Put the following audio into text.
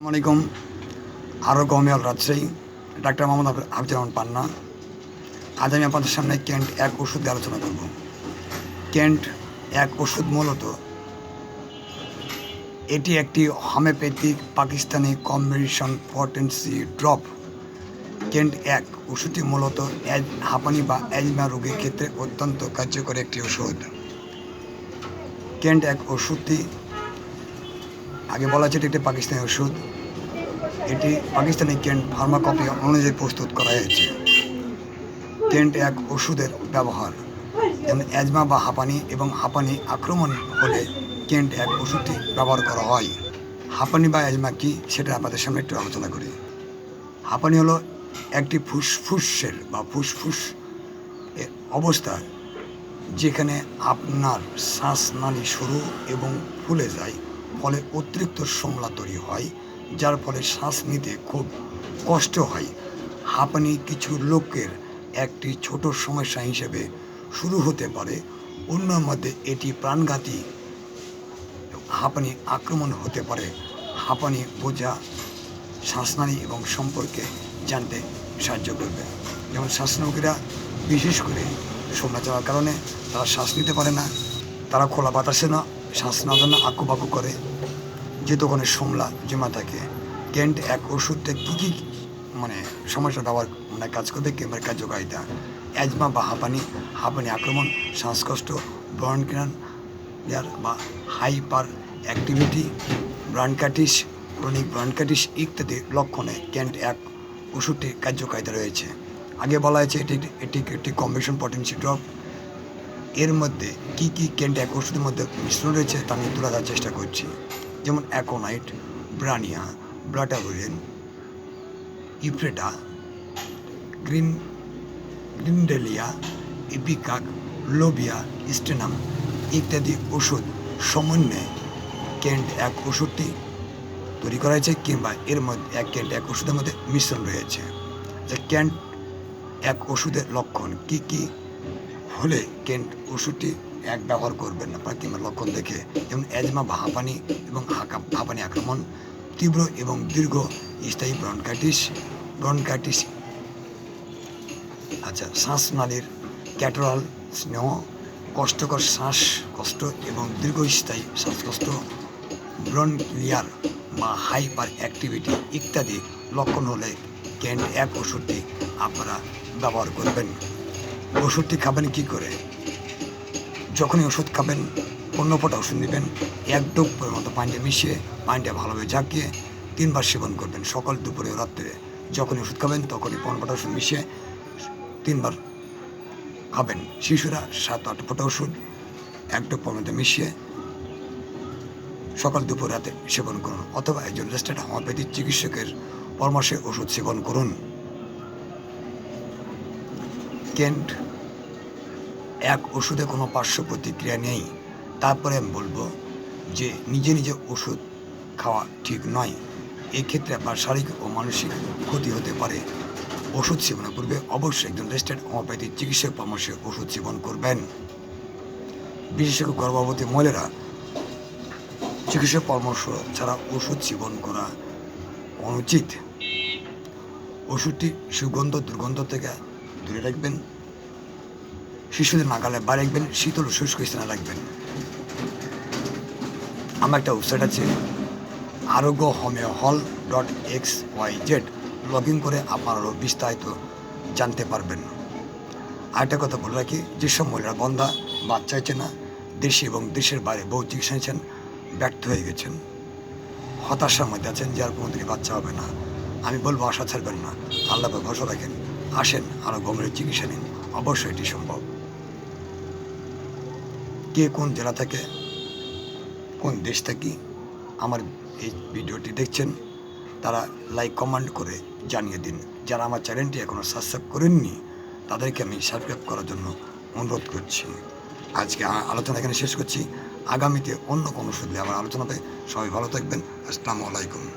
আসসালামাইকুম আরও গমেয়াল রাজশাহী। ডাক্তার মোহাম্মদ রহমান পান্না। আজ আমি আপনাদের সামনে কেন্ট এক ওষুধ দিয়ে আলোচনা করব। কেন্ট এক ওষুধ মূলত এটি একটি homeopathic Pakistani combination potency drop. Kent এক ওষুধটি মূলত হাঁপানি বা অ্যাজমা রোগীর ক্ষেত্রে অত্যন্ত কার্যকরী একটি ওষুধ। কেন্ট এক ওষুধটি আগে বলা হচ্ছে এটি একটি পাকিস্তানি ওষুধ। এটি পাকিস্তানি কেন্ট ফার্মাকপি অনুযায়ী প্রস্তুত করা হয়েছে। কেন্ট এক ওষুধের ব্যবহার। যেমন অ্যাজমা বা হাঁপানি এবং হাঁপানি আক্রমণ হলে কেন্ট এক ওষুধটি ব্যবহার করা হয়। হাঁপানি বা অ্যাজমা কী সেটা আপনাদের সামনে একটু আলোচনা করি। হাঁপানি হলো একটি ফুসফুসের বা ফুসফুস অবস্থা যেখানে আপনার শ্বাসনালী সরু এবং ফুলে যায়। ফলে অতিরিক্ত সমলা তৈরি হয়, যার ফলে শ্বাস নিতে খুব কষ্ট হয়। হাঁপানি কিছু লোকের একটি ছোট সমস্যা হিসেবে শুরু হতে পারে। অন্য মধ্যে এটি প্রাণঘাতী হাঁপানি আক্রমণ হতে পারে। হাঁপানি বোঝা, শ্বাসনালী এবং সম্পর্কে জানতে সাহায্য করবে। যেমন শ্বাসরোগীরা বিশেষ করে সোনা যাওয়ার কারণে তারা শ্বাস নিতে পারে না, তারা খোলা বাতাসে না শ্বাস নেওয়ার জন্য আঁকুবাকু করে। যে ওখানে সোমলা জমা থাকে কেন্ট এক ওষুধটা কী কী মানে সমস্যা ব্যবহার মানে কাজ করবে কিংবা কার্যকারিতা অ্যাজমা বা হাঁপানি হাঁপানি আক্রমণ, শ্বাসকষ্ট ব্রনকিনান বা hyper activity bronchitis chronic bronchitis ইত্যাদি লক্ষণে কেন্ট এক ওষুধটির কার্যকারিতা রয়েছে। আগে বলা হয়েছে এটি এটি একটি কম্বিনেশন পটেন্সি ড্রপ মধ্যে কি কি কেন্ট এক ওষুধের মধ্যে মিশ্রণ রয়েছে তা আমি তুলে ধরার চেষ্টা করছি। যেমন অ্যাকোনাইট ব্রানিয়া ব্লাটাভুরিন ইফ্রেটা green grindelia ipecac lobelia stannum ইত্যাদি ওষুধ সমন্বয়ে কেন্ট এক ওষুধটি তৈরি করা হয়েছে কিংবা এর মধ্যে এক ক্যান্ট এক ওষুধের মধ্যে মিশ্রণ রয়েছে। যে ক্যান্ট এক ওষুধের লক্ষণ কি কি? হলে কেন্ট ওষুধটি এক ব্যবহার করবেন আপনার কিংবা লক্ষণ দেখে। যেমন অ্যাজমা বা হাঁপানি এবং হাঁপানি আক্রমণ, তীব্র এবং দীর্ঘ স্থায়ী ব্রনকাইটিস ব্রনকাইটিস আচ্ছা শ্বাসনালীর ক্যাটোরাল স্নেহ, কষ্টকর শ্বাস কষ্ট এবং দীর্ঘস্থায়ী শ্বাসকষ্ট ব্রন ক্লিয়ার বা হাইপার অ্যাক্টিভিটি ইত্যাদি লক্ষণ হলে ক্যান্ট এক ওষুধটি আপনারা ব্যবহার করবেন। ওষুধটি খাবেন কি করে? যখনই ওষুধ খাবেন পনেরো ফোঁটা ওষুধ নেবেন, এক ডোপ করে মতো পানিটা মিশিয়ে পানিটা ভালোভাবে ঝাঁকিয়ে তিনবার সেবন করবেন সকাল, দুপুরে, রাত্রে। যখনই ওষুধ খাবেন, তখনই পনেরো ফোঁটা ওষুধ মিশিয়ে তিনবার খাবেন। শিশুরা সাত, আট ফোঁটা ওষুধ, এক ডোপ মধ্যে মিশিয়ে সকাল, দুপুর, রাতে সেবন করুন। অথবা একজন রেজিস্টার্ড হোমিওপ্যাথিক চিকিৎসকের পরামর্শে ওষুধ সেবন করুন। কেন্ট এক ওষুধে কোনো পার্শ্ব প্রতিক্রিয়া নেই। তারপরে আমি বলব যে নিজে নিজে ওষুধ খাওয়া ঠিক নয়। এক্ষেত্রে আপনার শারীরিক ও মানসিক ক্ষতি হতে পারে। ওষুধ সেবনের পূর্বে অবশ্যই একজন রেজিস্টার্ড হোমিওপ্যাথিক চিকিৎসক পরামর্শে ওষুধ সেবন করবেন। বিশেষ করে গর্ভবতী মহিলারা চিকিৎসক পরামর্শ ছাড়া ওষুধ সেবন করা অনুচিত। ওষুধটি সুগন্ধ, দুর্গন্ধ থেকে দূরে রাখবেন। শিশুদের নাগালে বাইরে রাখবেন, শীতল শুষ্ক স্থানে রাখবেন। আমার একটা ওয়েবসাইট আছে Arogya homeo hall dot X Y Z log in করে আপনারও বিস্তারিত জানতে পারবেন। আরেকটা কথা বলে রাখি, যেসব মহিলারা বন্ধা, বাচ্চা হচ্ছে না, দেশে এবং দেশের বাইরে বহু চিকিৎসা নিয়েছেন, ব্যর্থ হয়ে গেছেন। হতাশার মধ্যে আছেন যার কোনোদিনই বাচ্চা হবে না। আমি বলব আশা ছাড়বেন না। আল্লাহ ভরসা রাখেন। আসেন আরও গমের চিকিৎসা নিন। অবশ্যই এটি সম্ভব। কে কোন জেলা থেকে, কোন দেশ থেকে আমার এই ভিডিওটি দেখছেন, তারা লাইক, কমেন্ট করে জানিয়ে দিন। যারা আমার চ্যানেলটি এখনও সাবস্ক্রাইব করেননি, তাদেরকে আমি সাবস্ক্রাইব করার জন্য অনুরোধ করছি। আজকে আলোচনা এখানে শেষ করছি। আগামীতে অন্য কোনো সুযোগে আমার আলোচনাতে সবাই ভালো থাকবেন। আসসালামু আলাইকুম।